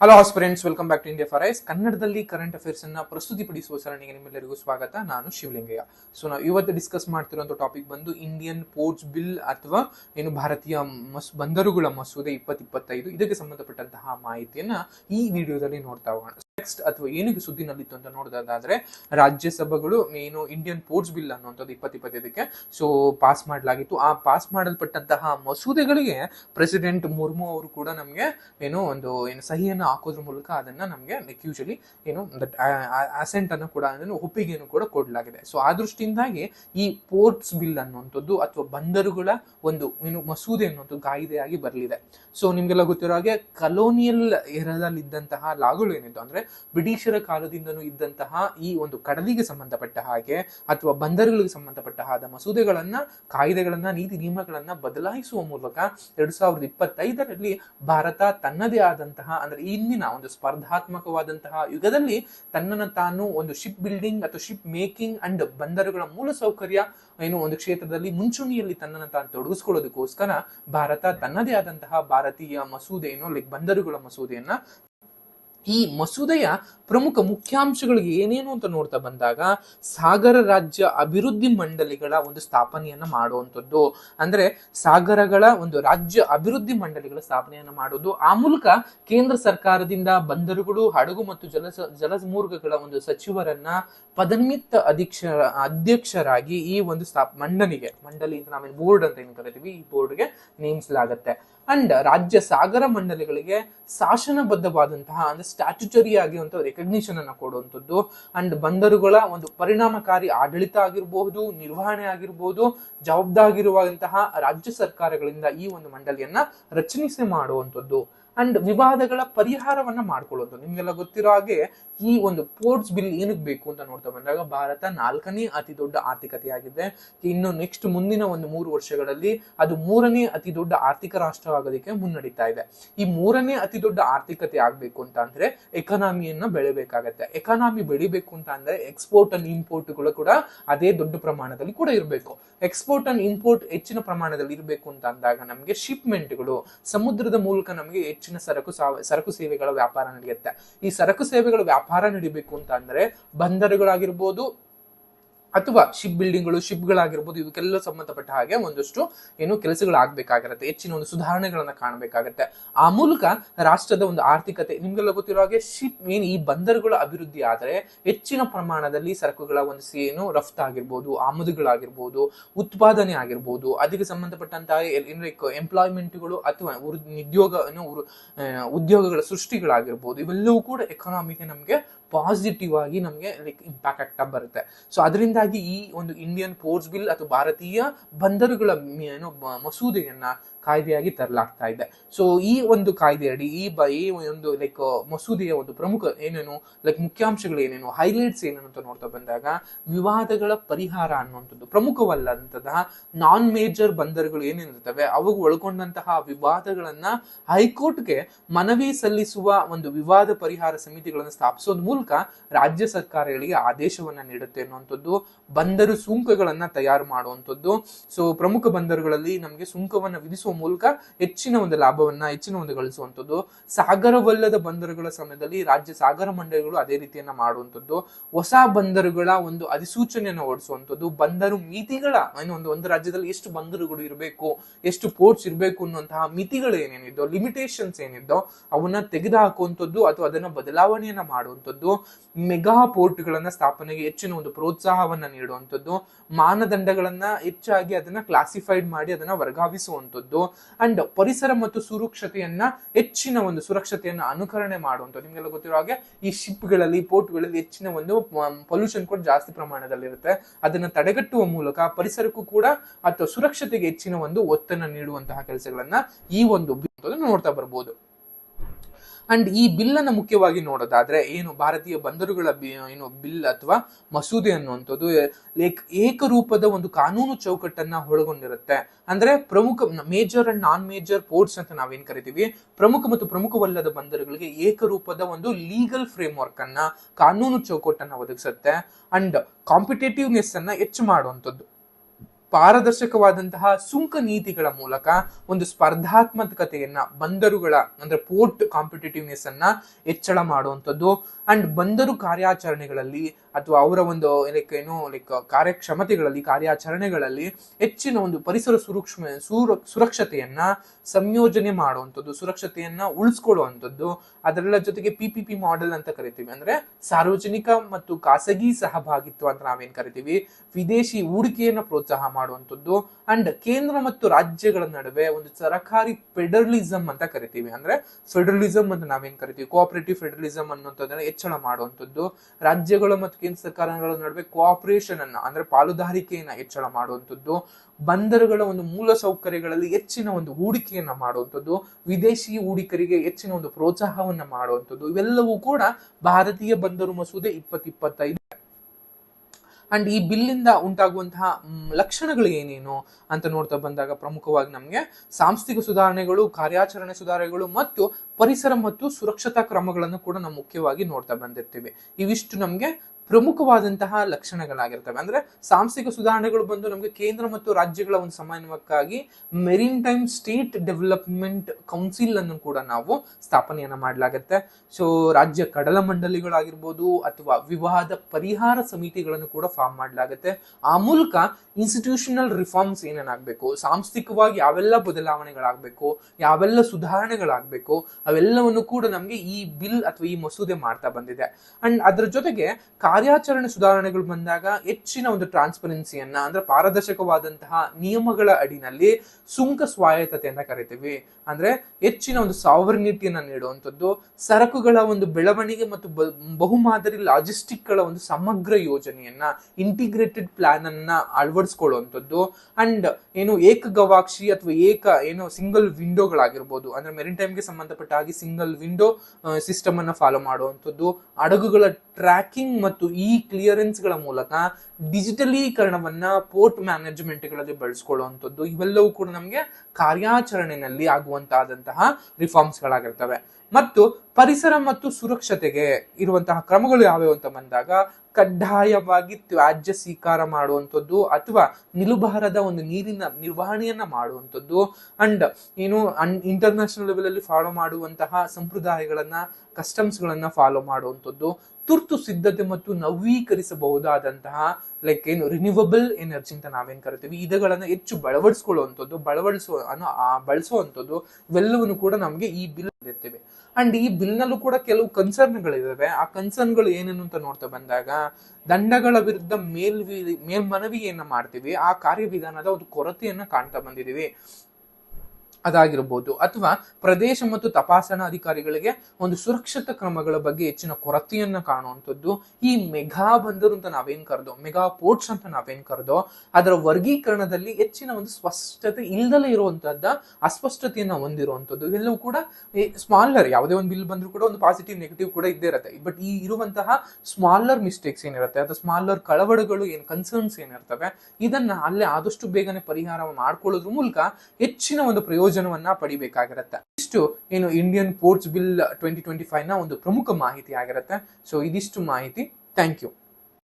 Hello friends welcome back to India ಫರೈಸ್ ಕನ್ನಡದಲ್ಲಿ current affairs ಅನ್ನ ಪ್ರಸ್ತುತಿಪಡಿಸುವ ಸರಣಿಗೆ ನಿಮ್ಮೆಲ್ಲರಿಗೂ ಸ್ವಾಗತ. ನಾನು ಶಿವಲಿಂಗಯ್ಯ. ಸೊ ನಾವು ಇವತ್ತು ಡಿಸ್ಕಸ್ ಮಾಡ್ತಿರುವಂತ ಟಾಪಿಕ್ ಬಂದು ಇಂಡಿಯನ್ ಪೋರ್ಟ್ಸ್ ಬಿಲ್ ಅಥವಾ ಏನು ಭಾರತೀಯ ಮಸ್, ಬಂದರುಗಳ ಮಸೂದೆ ಇಪ್ಪತ್ತಿಪ್ಪತ್ತೈದು ಇದಕ್ಕೆ ಸಂಬಂಧಪಟ್ಟಂತಹ ಮಾಹಿತಿಯನ್ನ ಈ ವಿಡಿಯೋದಲ್ಲಿ ನೋಡ್ತಾ ಹೋಗೋಣ. ನೆಕ್ಸ್ಟ್ ಅಥವಾ ಏನಕ್ಕೆ ಸುದ್ದಿನಲ್ಲಿತ್ತು ಅಂತ ನೋಡೋದಾದ್ರೆ ರಾಜ್ಯಸಭೆಗಳು ಏನು ಇಂಡಿಯನ್ ಪೋರ್ಟ್ಸ್ ಬಿಲ್ ಅನ್ನುವಂಥದ್ದು ಇಪ್ಪತ್ತು ಇಪ್ಪತ್ತೈದಕ್ಕೆ ಸೊ ಪಾಸ್ ಮಾಡಲಾಗಿತ್ತು. ಆ ಪಾಸ್ ಮಾಡಲ್ಪಟ್ಟಂತಹ ಮಸೂದೆಗಳಿಗೆ ಪ್ರೆಸಿಡೆಂಟ್ ಮುರ್ಮು ಅವರು ಕೂಡ ನಮಗೆ ಏನು ಒಂದು ಏನು ಸಹಿಯನ್ನು ಹಾಕೋದ್ರ ಮೂಲಕ ಅದನ್ನ ನಮಗೆ ಯೂಶಲಿ ಏನು ಅಸೆಂಟ್ ಅನ್ನು ಕೂಡ ಅದನ್ನು ಒಪ್ಪಿಗೆಯನ್ನು ಕೂಡ ಕೊಡಲಾಗಿದೆ. ಸೊ ಆ ದೃಷ್ಟಿಯಿಂದಾಗಿ ಈ ಪೋರ್ಟ್ಸ್ ಬಿಲ್ ಅನ್ನುವಂಥದ್ದು ಅಥವಾ ಬಂದರುಗಳ ಒಂದು ಏನು ಮಸೂದೆ ಅನ್ನುವಂಥದ್ದು ಕಾಯ್ದೆಯಾಗಿ ಬರಲಿದೆ. ಸೊ ನಿಮಗೆಲ್ಲ ಗೊತ್ತಿರೋ ಹಾಗೆ ಕಲೋನಿಯಲ್ ಎರದಲ್ಲಿ ಇದ್ದಂತಹ ಲಾಗಳು ಏನಿತ್ತು ಅಂದ್ರೆ ಬ್ರಿಟಿಷರ ಕಾಲದಿಂದನೂ ಇದ್ದಂತಹ ಈ ಒಂದು ಕಡಲಿಗೆ ಸಂಬಂಧಪಟ್ಟ ಹಾಗೆ ಅಥವಾ ಬಂದರುಗಳಿಗೆ ಸಂಬಂಧಪಟ್ಟ ಹಾದ ಮಸೂದೆಗಳನ್ನ, ಕಾಯ್ದೆಗಳನ್ನ, ನೀತಿ ನಿಯಮಗಳನ್ನ ಬದಲಾಯಿಸುವ ಮೂಲಕ ಎರಡ್ ಸಾವಿರದ ಇಪ್ಪತ್ತೈದರಲ್ಲಿ ಭಾರತ ತನ್ನದೇ ಆದಂತಹ, ಅಂದ್ರೆ ಇಂದಿನ ಒಂದು ಸ್ಪರ್ಧಾತ್ಮಕವಾದಂತಹ ಯುಗದಲ್ಲಿ ತನ್ನನ್ನು ತಾನು ಒಂದು ಶಿಪ್ ಬಿಲ್ಡಿಂಗ್ ಅಥವಾ ಶಿಪ್ ಮೇಕಿಂಗ್ ಅಂಡ್ ಬಂದರುಗಳ ಮೂಲ ಸೌಕರ್ಯ ಏನು ಒಂದು ಕ್ಷೇತ್ರದಲ್ಲಿ ಮುಂಚೂಣಿಯಲ್ಲಿ ತನ್ನನ್ನು ತಾನು ತೊಡಗಿಸ್ಕೊಳ್ಳೋದಕ್ಕೋಸ್ಕರ ಭಾರತ ತನ್ನದೇ ಆದಂತಹ ಭಾರತೀಯ ಮಸೂದೆ ಲೈಕ್ ಬಂದರುಗಳ ಮಸೂದೆಯನ್ನ ಈ ಮಸೂದೆಯ ಪ್ರಮುಖ ಮುಖ್ಯಾಂಶಗಳು ಏನೇನು ಅಂತ ನೋಡ್ತಾ ಬಂದಾಗ ಸಾಗರ ರಾಜ್ಯ ಅಭಿವೃದ್ಧಿ ಮಂಡಳಿಗಳ ಒಂದು ಸ್ಥಾಪನೆಯನ್ನ ಮಾಡುವಂಥದ್ದು. ಅಂದ್ರೆ ಸಾಗರಗಳ ಒಂದು ರಾಜ್ಯ ಅಭಿವೃದ್ಧಿ ಮಂಡಳಿಗಳ ಸ್ಥಾಪನೆಯನ್ನ ಮಾಡೋದು ಆ ಮೂಲಕ ಕೇಂದ್ರ ಸರ್ಕಾರದಿಂದ ಬಂದರುಗಳು, ಹಡಗು ಮತ್ತು ಜಲ ಜಲಮೂರ್ಗಗಳ ಒಂದು ಸಚಿವರನ್ನ ಪದನಿಮಿತ್ತ ಅಧ್ಯಕ್ಷ, ಅಧ್ಯಕ್ಷರಾಗಿ ಈ ಒಂದು ಸ್ಥಾಪ ಮಂಡಳಿಗೆ ಮಂಡಳಿ ಅಂತ ನಾವೇನು ಬೋರ್ಡ್ ಅಂತ ಏನು ಕರಿತೀವಿ, ಈ ಬೋರ್ಡ್ಗೆ ನೇಮಿಸಲಾಗತ್ತೆ. ಅಂಡ್ ರಾಜ್ಯ ಸಾಗರ ಮಂಡಳಿಗಳಿಗೆ ಶಾಸನಬದ್ಧವಾದಂತಹ ಅಂದ್ರೆ ಸ್ಟ್ಯಾಚುಟರಿ ಆಗಿರುವಂತಹ ರೆಕಗ್ನಿಷನ್ ಅನ್ನ ಕೊಡುವಂಥದ್ದು. ಅಂಡ್ ಬಂದರುಗಳ ಒಂದು ಪರಿಣಾಮಕಾರಿ ಆಡಳಿತ ಆಗಿರಬಹುದು, ನಿರ್ವಹಣೆ ಆಗಿರಬಹುದು ಜವಾಬ್ದಾರಿರುವಂತಹ ರಾಜ್ಯ ಸರ್ಕಾರಗಳಿಂದ ಈ ಒಂದು ಮಂಡಳಿಯನ್ನ ರಚನೆ ಮಾಡುವಂಥದ್ದು. ಅಂಡ್ ವಿವಾದಗಳ ಪರಿಹಾರವನ್ನ ಮಾಡ್ಕೊಳ್ಳೋದು ನಿಮ್ಗೆಲ್ಲ ಗೊತ್ತಿರೋ ಹಾಗೆ ಈ ಒಂದು ಪೋರ್ಟ್ಸ್ ಬಿಲ್ ಏನಕ್ಕೆ ಬೇಕು ಅಂತ ನೋಡ್ತಾ ಬಂದಾಗ ಭಾರತ ನಾಲ್ಕನೇ ಅತಿ ದೊಡ್ಡ ಆರ್ಥಿಕತೆಯಾಗಿದೆ. ಇನ್ನು ನೆಕ್ಸ್ಟ್ ಮುಂದಿನ ಒಂದು ಮೂರು ವರ್ಷಗಳಲ್ಲಿ ಅದು ಮೂರನೇ ಅತಿ ದೊಡ್ಡ ಆರ್ಥಿಕ ರಾಷ್ಟ್ರವಾಗೋದಕ್ಕೆ ಮುನ್ನಡೀತಾ ಇದೆ. ಈ ಮೂರನೇ ಅತಿ ದೊಡ್ಡ ಆರ್ಥಿಕತೆ ಆಗ್ಬೇಕು ಅಂತ ಅಂದ್ರೆ ಎಕಾನಮಿಯನ್ನ ಬೆಳಿಬೇಕಾಗತ್ತೆ. ಎಕಾನಮಿ ಬೆಳಿಬೇಕು ಅಂತ ಅಂದ್ರೆ ಎಕ್ಸ್ಪೋರ್ಟ್ ಅಂಡ್ ಇಂಪೋರ್ಟ್ಗಳು ಕೂಡ ಅದೇ ದೊಡ್ಡ ಪ್ರಮಾಣದಲ್ಲಿ ಕೂಡ ಇರಬೇಕು. ಎಕ್ಸ್ಪೋರ್ಟ್ ಅಂಡ್ ಇಂಪೋರ್ಟ್ ಹೆಚ್ಚಿನ ಪ್ರಮಾಣದಲ್ಲಿ ಇರಬೇಕು ಅಂತ ಅಂದಾಗ ನಮಗೆ ಶಿಪ್ಮೆಂಟ್ಗಳು ಸಮುದ್ರದ ಮೂಲಕ ನಮಗೆ ಹೆಚ್ಚಿನ ಸರಕು ಸರಕು ಸೇವೆಗಳ ವ್ಯಾಪಾರ ನಡೆಯುತ್ತೆ. ಈ ಸರಕು ಸೇವೆಗಳ ವ್ಯಾಪಾರ ನಡಿಬೇಕು ಅಂತ ಅಂದ್ರೆ ಬಂದರುಗಳಾಗಿರ್ಬೋದು ಅಥವಾ ಶಿಪ್ ಬಿಲ್ಡಿಂಗ್ಗಳು ಶಿಪ್ಗಳಾಗಿರ್ಬೋದು ಇದಕ್ಕೆಲ್ಲ ಸಂಬಂಧಪಟ್ಟ ಹಾಗೆ ಒಂದಷ್ಟು ಏನು ಕೆಲಸಗಳಾಗಬೇಕಾಗಿರುತ್ತೆ ಹೆಚ್ಚಿನ ಒಂದು ಸುಧಾರಣೆಗಳನ್ನ ಕಾಣಬೇಕಾಗತ್ತೆ. ಆ ಮೂಲಕ ರಾಷ್ಟ್ರದ ಒಂದು ಆರ್ಥಿಕತೆ, ನಿಮ್ಗೆಲ್ಲ ಗೊತ್ತಿರೋ ಹಾಗೆ ಶಿಪ್ ಏನು ಈ ಬಂದರುಗಳು ಅಭಿವೃದ್ಧಿ ಆದರೆ ಹೆಚ್ಚಿನ ಪ್ರಮಾಣದಲ್ಲಿ ಸರಕುಗಳ ಒಂದು ಏನು ರಫ್ತು ಆಗಿರ್ಬೋದು, ಆಮದುಗಳಾಗಿರ್ಬೋದು, ಉತ್ಪಾದನೆ ಆಗಿರ್ಬೋದು, ಅದಕ್ಕೆ ಸಂಬಂಧಪಟ್ಟಂತಹ ಎಂಪ್ಲಾಯ್ಮೆಂಟ್ಗಳು ಅಥವಾ ಉದ್ಯೋಗ ಏನು ಉದ್ಯೋಗಗಳ ಸೃಷ್ಟಿಗಳಾಗಿರ್ಬೋದು, ಇವೆಲ್ಲವೂ ಕೂಡ ಎಕಾನಮಿಗೆ ನಮಗೆ ಪಾಸಿಟಿವ್ ಆಗಿ ನಮಗೆ ಲೈಕ್ ಇಂಪ್ಯಾಕ್ಟ್ ಆಗ್ತಾ ಬರುತ್ತೆ. ಸೊ ಅದರಿಂದಾಗಿ ಈ ಒಂದು ಇಂಡಿಯನ್ ಪೋರ್ಟ್ಸ್ ಬಿಲ್ ಅಥವಾ ಭಾರತೀಯ ಬಂದರುಗಳ ಏನು ಮಸೂದೆಯನ್ನ ಕಾಯ್ದೆಯಾಗಿ ತರಲಾಗ್ತಾ ಇದೆ. ಸೊ ಈ ಒಂದು ಕಾಯ್ದೆಯಡಿ ಈ ಬ, ಈ ಒಂದು ಲೈಕ್ ಮಸೂದೆಯ ಒಂದು ಪ್ರಮುಖ ಏನೇನು ಲೈಕ್ ಮುಖ್ಯಾಂಶಗಳು ಏನೇನು ಹೈಲೈಟ್ಸ್ ಏನೇನು ಅಂತ ನೋಡ್ತಾ ಬಂದಾಗ, ವಿವಾದಗಳ ಪರಿಹಾರ ಅನ್ನುವಂಥದ್ದು. ಪ್ರಮುಖವಲ್ಲದಂತಹ ನಾನ್ ಮೇಜರ್ ಬಂದರುಗಳು ಏನೇನಿರ್ತವೆ ಅವು ಒಳಗೊಂಡಂತಹ ವಿವಾದಗಳನ್ನ ಹೈಕೋರ್ಟ್ಗೆ ಮನವಿ ಸಲ್ಲಿಸುವ ಒಂದು ವಿವಾದ ಪರಿಹಾರ ಸಮಿತಿಗಳನ್ನು ಸ್ಥಾಪಿಸೋದ್ ಮೂಲಕ ರಾಜ್ಯ ಸರ್ಕಾರಗಳಿಗೆ ಆದೇಶವನ್ನ ನೀಡುತ್ತೆ ಅನ್ನುವಂಥದ್ದು, ಬಂದರು ಸುಂಕಗಳನ್ನ ತಯಾರು ಮಾಡುವಂಥದ್ದು. ಸೊ ಪ್ರಮುಖ ಬಂದರುಗಳಲ್ಲಿ ನಮಗೆ ಸುಂಕವನ್ನ ವಿಧಿಸುವ ಮೂಲಕ ಹೆಚ್ಚಿನ ಒಂದು ಲಾಭವನ್ನ, ಹೆಚ್ಚಿನ ಒಂದು ಗಳಿಸುವಂಥದ್ದು. ಸಾಗರವಲ್ಲದ ಬಂದರುಗಳ ಸಮಯದಲ್ಲಿ ರಾಜ್ಯ ಸಾಗರ ಮಂಡಳಿಗಳು ಅದೇ ರೀತಿಯನ್ನ ಮಾಡುವಂಥದ್ದು. ಹೊಸ ಬಂದರುಗಳ ಒಂದು ಅಧಿಸೂಚನೆಯನ್ನು ಹೊರಡಿಸುವಂಥದ್ದು. ಬಂದರು ಮಿತಿಗಳ, ಏನು ಒಂದು ಒಂದು ರಾಜ್ಯದಲ್ಲಿ ಎಷ್ಟು ಬಂದರುಗಳು ಇರಬೇಕು, ಎಷ್ಟು ಪೋರ್ಟ್ಸ್ ಇರಬೇಕು ಅನ್ನುವಂತಹ ಮಿತಿಗಳು ಏನೇನಿದ್ದೋ ಲಿಮಿಟೇಷನ್ಸ್ ಏನಿದ್ದೋ, ಅವನ್ನ ತೆಗೆದುಹಾಕುವಂಥದ್ದು ಅಥವಾ ಅದನ್ನ ಬದಲಾವಣೆಯನ್ನ ಮಾಡುವಂಥದ್ದು. ಮೆಗಾ ಪೋರ್ಟ್ಗಳನ್ನ ಸ್ಥಾಪನೆಗೆ ಹೆಚ್ಚಿನ ಒಂದು ಪ್ರೋತ್ಸಾಹವನ್ನ ನೀಡುವಂಥದ್ದು. ಮಾನದಂಡಗಳನ್ನ ಹೆಚ್ಚಾಗಿ ಅದನ್ನ ಕ್ಲಾಸಿಫೈಡ್ ಮಾಡಿ ಅದನ್ನ ವರ್ಗಾವಿಸುವಂಥದ್ದು. ಅಂಡ್ ಪರಿಸರ ಮತ್ತು ಸುರಕ್ಷತೆಯನ್ನ, ಹೆಚ್ಚಿನ ಒಂದು ಸುರಕ್ಷತೆಯನ್ನ ಅನುಕರಣೆ ಮಾಡುವಂತ ನಿಮ್ಗೆಲ್ಲ ಗೊತ್ತಿರೋ ಹಾಗೆ, ಈ ಶಿಪ್ಗಳಲ್ಲಿ ಪೋರ್ಟ್ಗಳಲ್ಲಿ ಹೆಚ್ಚಿನ ಒಂದು ಪೊಲ್ಯೂಷನ್ ಕೂಡ ಜಾಸ್ತಿ ಪ್ರಮಾಣದಲ್ಲಿರುತ್ತೆ. ಅದನ್ನ ತಡೆಗಟ್ಟುವ ಮೂಲಕ ಪರಿಸರಕ್ಕೂ ಕೂಡ ಅಥವಾ ಸುರಕ್ಷತೆಗೆ ಹೆಚ್ಚಿನ ಒಂದು ಒತ್ತನ್ನು ನೀಡುವಂತಹ ಕೆಲಸಗಳನ್ನ ಈ ಒಂದು ನೋಡ್ತಾ ಬರ್ಬೋದು. ಅಂಡ್ ಈ ಬಿಲ್ ಅನ್ನು ಮುಖ್ಯವಾಗಿ ನೋಡೋದಾದ್ರೆ, ಏನು ಭಾರತೀಯ ಬಂದರುಗಳ ಏನು ಬಿಲ್ ಅಥವಾ ಮಸೂದೆ ಅನ್ನುವಂಥದ್ದು ಲೈಕ್ ಏಕರೂಪದ ಒಂದು ಕಾನೂನು ಚೌಕಟ್ಟನ್ನ ಒಳಗೊಂಡಿರುತ್ತೆ. ಅಂದ್ರೆ ಪ್ರಮುಖ major and non major ports ಅಂತ ನಾವೇನ್ ಕರಿತೀವಿ? ಪ್ರಮುಖ ಮತ್ತು ಪ್ರಮುಖವಲ್ಲದ ಬಂದರುಗಳಿಗೆ ಏಕರೂಪದ ಒಂದು ಲೀಗಲ್ ಫ್ರೇಮ್ ವರ್ಕ್ ಅನ್ನ, ಕಾನೂನು ಚೌಕಟ್ಟನ್ನ ಒದಗಿಸುತ್ತೆ. ಅಂಡ್ ಕಾಂಪಿಟೇಟಿವ್ನೆಸ್ ಅನ್ನ ಹೆಚ್ಚು ಮಾಡುವಂಥದ್ದು. ಪಾರದರ್ಶಕವಾದಂತಹ ಸುಂಕ ನೀತಿಗಳ ಮೂಲಕ ಒಂದು ಸ್ಪರ್ಧಾತ್ಮಕತೆಯನ್ನ, ಬಂದರುಗಳ ಅಂದ್ರೆ ಪೋರ್ಟ್ ಕಾಂಪಿಟೇಟಿವ್ನೆಸ್ ಅನ್ನ ಹೆಚ್ಚಳ ಮಾಡುವಂಥದ್ದು. ಅಂಡ್ ಬಂದರು ಕಾರ್ಯಾಚರಣೆಗಳಲ್ಲಿ ಅಥವಾ ಅವರ ಒಂದು ಲೈಕ್ ಏನು ಲೈಕ್ ಕಾರ್ಯಕ್ಷಮತೆಗಳಲ್ಲಿ, ಕಾರ್ಯಾಚರಣೆಗಳಲ್ಲಿ ಹೆಚ್ಚಿನ ಒಂದು ಪರಿಸರ ಸುರಕ್ಷ, ಸುರ, ಸುರಕ್ಷತೆಯನ್ನ ಸಂಯೋಜನೆ ಮಾಡುವಂಥದ್ದು, ಸುರಕ್ಷತೆಯನ್ನ ಉಳಿಸ್ಕೊಳ್ಳುವಂಥದ್ದು ಅದರೆಲ್ಲ ಜೊತೆಗೆ ಪಿ ಪಿ ಪಿ ಮಾಡೆಲ್ ಅಂತ ಕರಿತೀವಿ. ಅಂದ್ರೆ ಸಾರ್ವಜನಿಕ ಮತ್ತು ಖಾಸಗಿ ಸಹಭಾಗಿತ್ವ ಅಂತ ನಾವೇನ್ ಕರಿತೀವಿ? ವಿದೇಶಿ ಹೂಡಿಕೆಯನ್ನ ಪ್ರೋತ್ಸಾಹ ಮಾಡುವಂಥದ್ದು ಅಂಡ್ ಕೇಂದ್ರ ಮತ್ತು ರಾಜ್ಯಗಳ ನಡುವೆ ಒಂದು ಸರಕಾರಿ ಫೆಡರಲಿಸಂ ಅಂತ ಕರಿತೀವಿ. ಅಂದ್ರೆ ಫೆಡರಲಿಸಂ ಅಂತ ನಾವೇನ್ ಕರಿತೀವಿ? ಕೋಆಪರೇಟಿವ್ ಫೆಡರಲಿಸಂ ಅನ್ನುವಂಥದ್ದನ್ನ ಹೆಚ್ಚಳ ಮಾಡುವಂಥದ್ದು, ರಾಜ್ಯಗಳು ಮತ್ತು ಕೇಂದ್ರ ಸರ್ಕಾರಗಳ ನಡುವೆ ಕೋಆಪರೇಷನ್ ಅನ್ನ, ಅಂದ್ರೆ ಪಾಲುದಾರಿಕೆಯನ್ನ ಹೆಚ್ಚಳ ಮಾಡುವಂಥದ್ದು, ಬಂದರುಗಳ ಒಂದು ಮೂಲ ಸೌಕರ್ಯಗಳಲ್ಲಿ ಹೆಚ್ಚಿನ ಒಂದು ಹೂಡಿಕೆಯನ್ನ ಮಾಡುವಂಥದ್ದು, ವಿದೇಶಿ ಹೂಡಿಕರಿಗೆ ಹೆಚ್ಚಿನ ಒಂದು ಪ್ರೋತ್ಸಾಹವನ್ನ ಮಾಡುವಂಥದ್ದು, ಇವೆಲ್ಲವೂ ಕೂಡ ಭಾರತೀಯ ಬಂದರು ಮಸೂದೆ ಇಪ್ಪತ್ತಿಪ್ಪತ್ತೈದು. ಅಂಡ್ ಈ ಬಿಲ್ಲಿಂದ ಉಂಟಾಗುವಂತಹ ಲಕ್ಷಣಗಳು ಏನೇನು ಅಂತ ನೋಡ್ತಾ ಬಂದಾಗ ಪ್ರಮುಖವಾಗಿ ನಮಗೆ ಸಾಂಸ್ಥಿಕ ಸುಧಾರಣೆಗಳು, ಕಾರ್ಯಾಚರಣೆ ಸುಧಾರಣೆಗಳು ಮತ್ತು ಪರಿಸರ ಮತ್ತು ಸುರಕ್ಷತಾ ಕ್ರಮಗಳನ್ನು ಕೂಡ ನಾವು ಮುಖ್ಯವಾಗಿ ನೋಡ್ತಾ ಬಂದಿರ್ತೀವಿ. ಇವಿಷ್ಟು ನಮಗೆ ಪ್ರಮುಖವಾದಂತಹ ಲಕ್ಷಣಗಳಾಗಿರ್ತವೆ. ಅಂದ್ರೆ ಸಾಂಸ್ಥಿಕ ಸುಧಾರಣೆಗಳು ಬಂದು ನಮಗೆ ಕೇಂದ್ರ ಮತ್ತು ರಾಜ್ಯಗಳ ಒಂದು ಸಮನ್ವಯಕ್ಕಾಗಿ maritime state development council ಅನ್ನು ಕೂಡ ನಾವು ಸ್ಥಾಪನೆಯನ್ನ ಮಾಡಲಾಗುತ್ತೆ. ಸೊ ರಾಜ್ಯ ಕಡಲ ಮಂಡಳಿಗಳಾಗಿರ್ಬೋದು ಅಥವಾ ವಿವಾದ ಪರಿಹಾರ ಸಮಿತಿಗಳನ್ನು ಕೂಡ ಫಾರ್ಮ್ ಮಾಡಲಾಗುತ್ತೆ. ಆ ಮೂಲಕ ಇನ್ಸ್ಟಿಟ್ಯೂಷನಲ್ ರಿಫಾರ್ಮ್ಸ್ ಏನೇನಾಗಬೇಕು ಸಾಂಸ್ಥಿಕವಾಗಿ ಯಾವೆಲ್ಲ ಬದಲಾವಣೆಗಳಾಗಬೇಕು, ಯಾವೆಲ್ಲ ಸುಧಾರಣೆಗಳಾಗಬೇಕು, ಅವೆಲ್ಲವನ್ನು ಕೂಡ ನಮಗೆ ಈ ಬಿಲ್ ಅಥವಾ ಈ ಮಸೂದೆ ಮಾಡ್ತಾ ಬಂದಿದೆ. ಅಂಡ್ ಅದರ ಜೊತೆಗೆ ಕಾರ್ಯಾಚರಣೆ ಸುಧಾರಣೆಗಳು ಬಂದಾಗ ಹೆಚ್ಚಿನ ಒಂದು ಟ್ರಾನ್ಸ್ಪರೆನ್ಸಿಯನ್ನ ಅಂದ್ರೆ ಪಾರದರ್ಶಕವಾದಂತಹ ನಿಯಮಗಳ ಅಡಿನಲ್ಲಿ ಸುಂಕ ಸ್ವಾಯತ್ತತೆ ಅಂತ ಕರಿತೀವಿ. ಅಂದ್ರೆ ಹೆಚ್ಚಿನ ಒಂದು ಸಾವರ್ನಿಟಿಯನ್ನ ನೀಡುವಂಥದ್ದು, ಸರಕುಗಳ ಒಂದು ಬೆಳವಣಿಗೆ ಮತ್ತು ಬಹುಮಾದರಿ ಲಾಜಿಸ್ಟಿಕ್ಗಳ ಒಂದು ಸಮಗ್ರ ಯೋಜನೆಯನ್ನ ಇಂಟಿಗ್ರೇಟೆಡ್ ಪ್ಲಾನ್ ಅನ್ನ ಅಳವಡಿಸ್ಕೊಳ್ಳುವಂಥದ್ದು. ಅಂಡ್ ಏನು ಏಕ ಗವಾಕ್ಷಿ ಅಥವಾ ಏಕ ಏನು ಸಿಂಗಲ್ ವಿಂಡೋಗಳಾಗಿರ್ಬೋದು ಅಂದ್ರೆ ಮೆರಿನ್ ಟೈಮ್ಗೆ ಸಂಬಂಧಪಟ್ಟ ಹಾಗೆ ಸಿಂಗಲ್ ವಿಂಡೋ ಸಿಸ್ಟಮ್ ಅನ್ನ ಫಾಲೋ ಮಾಡುವಂಥದ್ದು. ಹಡಗುಗಳ ಟ್ರ್ಯಾಕಿಂಗ್ ಮತ್ತು ಈ ಕ್ಲಿಯರೆನ್ಸ್ಗಳ ಮೂಲಕ ಡಿಜಿಟಲೀಕರಣವನ್ನ ಪೋರ್ಟ್ ಮ್ಯಾನೇಜ್ಮೆಂಟ್ಗಳಲ್ಲಿ ಬಳಸ್ಕೊಳ್ಳುವಂಥದ್ದು ಇವೆಲ್ಲವೂ ಕೂಡ ನಮಗೆ ಕಾರ್ಯಾಚರಣೆಯಲ್ಲಿ ಆಗುವಂತಾದಂತಹ ರಿಫಾರ್ಮ್ಸ್ಗಳಾಗಿರ್ತವೆ. ಮತ್ತು ಪರಿಸರ ಮತ್ತು ಸುರಕ್ಷತೆಗೆ ಇರುವಂತಹ ಕ್ರಮಗಳು ಯಾವ್ಯಾವು ಅಂತ ಬಂದಾಗ ಕಡ್ಡಾಯವಾಗಿ ತ್ಯಾಜ್ಯ ಸ್ವೀಕಾರ ಮಾಡುವಂಥದ್ದು ಅಥವಾ ನಿಲುಬಾರದ ಒಂದು ನೀರಿನ ನಿರ್ವಹಣೆಯನ್ನ ಮಾಡುವಂಥದ್ದು. ಅಂಡ್ ಏನು ಇಂಟರ್ನ್ಯಾಷನಲ್ ಲೆವೆಲ್ ಅಲ್ಲಿ ಫಾಲೋ ಮಾಡುವಂತಹ ಸಂಪ್ರದಾಯಗಳನ್ನ ಕಸ್ಟಮ್ಸ್ ಗಳನ್ನ ಫಾಲೋ ಮಾಡುವಂಥದ್ದು. ತುರ್ತು ಸಿದ್ಧತೆ ಮತ್ತು ನವೀಕರಿಸಬಹುದಾದಂತಹ ಲೈಕ್ ಏನು ರಿನ್ಯೂವಬಲ್ ಎನರ್ಜಿ ಅಂತ ನಾವೇನ್ ಕರಿತೀವಿ, ಇದಗಳನ್ನ ಹೆಚ್ಚು ಬಳವಡಿಸ್ಕೊಳ್ಳುವಂಥದ್ದು ಬಳವಡಿಸುವ ಅನ್ನೋ ಬಳಸುವಂಥದ್ದು, ಇವೆಲ್ಲವನ್ನು ಕೂಡ ನಮಗೆ ಈ ಬಿಲ್ ಇರ್ತೇವೆ ಅಂಡ್ ಈ ಬಿಲ್ನಲ್ಲೂ ಕೂಡ ಕೆಲವು ಕನ್ಸರ್ನ್ಗಳಿದ್ದಾವೆ ಆ ಕನ್ಸರ್ನ್ಗಳು ಏನೇನು ಅಂತ ನೋಡ್ತಾ ಬಂದಾಗ, ದಂಡಗಳ ವಿರುದ್ಧ ಮೇಲ್ವಿ, ಮೇಲ್ಮನವಿಯನ್ನ ಮಾಡ್ತೀವಿ. ಆ ಕಾರ್ಯವಿಧಾನದ ಒಂದು ಕೊರತೆಯನ್ನ ಕಾಣ್ತಾ ಬಂದಿದೀವಿ. ಅದಾಗಿರ್ಬೋದು. ಅಥವಾ ಪ್ರದೇಶ ಮತ್ತು ತಪಾಸಣಾ ಅಧಿಕಾರಿಗಳಿಗೆ ಒಂದು ಸುರಕ್ಷತಾ ಕ್ರಮಗಳ ಬಗ್ಗೆ ಹೆಚ್ಚಿನ ಕೊರತೆಯನ್ನ ಕಾಣುವಂಥದ್ದು ಈ ಮೆಗಾ ಬಂದರು ಅಂತ ನಾವೇನ್ ಕರೆದೋ ಮೆಗಾ ಪೋರ್ಟ್ಸ್ ಅಂತ ನಾವೇನ್ ಕರೆದೋ, ಅದರ ವರ್ಗೀಕರಣದಲ್ಲಿ ಹೆಚ್ಚಿನ ಒಂದು ಸ್ಪಷ್ಟತೆ ಇಲ್ಲದಲೇ ಇರುವಂತಹದ್ದ ಅಸ್ಪಷ್ಟತೆಯನ್ನ ಹೊಂದಿರುವಂಥದ್ದು. ಇವೆಲ್ಲವೂ ಕೂಡ ಸ್ಮಾಲರ್ ಯಾವುದೇ ಒಂದು ಬಿಲ್ ಬಂದರೂ ಕೂಡ ಒಂದು ಪಾಸಿಟಿವ್ ನೆಗೆಟಿವ್ ಕೂಡ ಇದ್ದೇ ಇರುತ್ತೆ. ಬಟ್ ಈ ಇರುವಂತಹ ಸ್ಮಾಲರ್ ಮಿಸ್ಟೇಕ್ಸ್ ಏನಿರುತ್ತೆ, ಅಥವಾ ಸ್ಮಾಲರ್ ಕಳವಳಗಳು ಏನ್ ಕನ್ಸರ್ನ್ಸ್ ಏನಿರ್ತವೆ, ಇದನ್ನ ಅಲ್ಲೇ ಆದಷ್ಟು ಬೇಗನೆ ಪರಿಹಾರ ಮಾಡ್ಕೊಳ್ಳೋದ್ರ ಮೂಲಕ ಹೆಚ್ಚಿನ ಒಂದು ಪ್ರಯೋಜನವನ್ನ ಪಡಿಬೇಕಾಗಿರುತ್ತೆ. ಇಷ್ಟು ಏನು Indian ports bill twenty twenty ಫೈವ್ನ ಒಂದು ಪ್ರಮುಖ ಮಾಹಿತಿ ಆಗಿರುತ್ತೆ. ಸೊ ಇದಿಷ್ಟು ಮಾಹಿತಿ. Thank you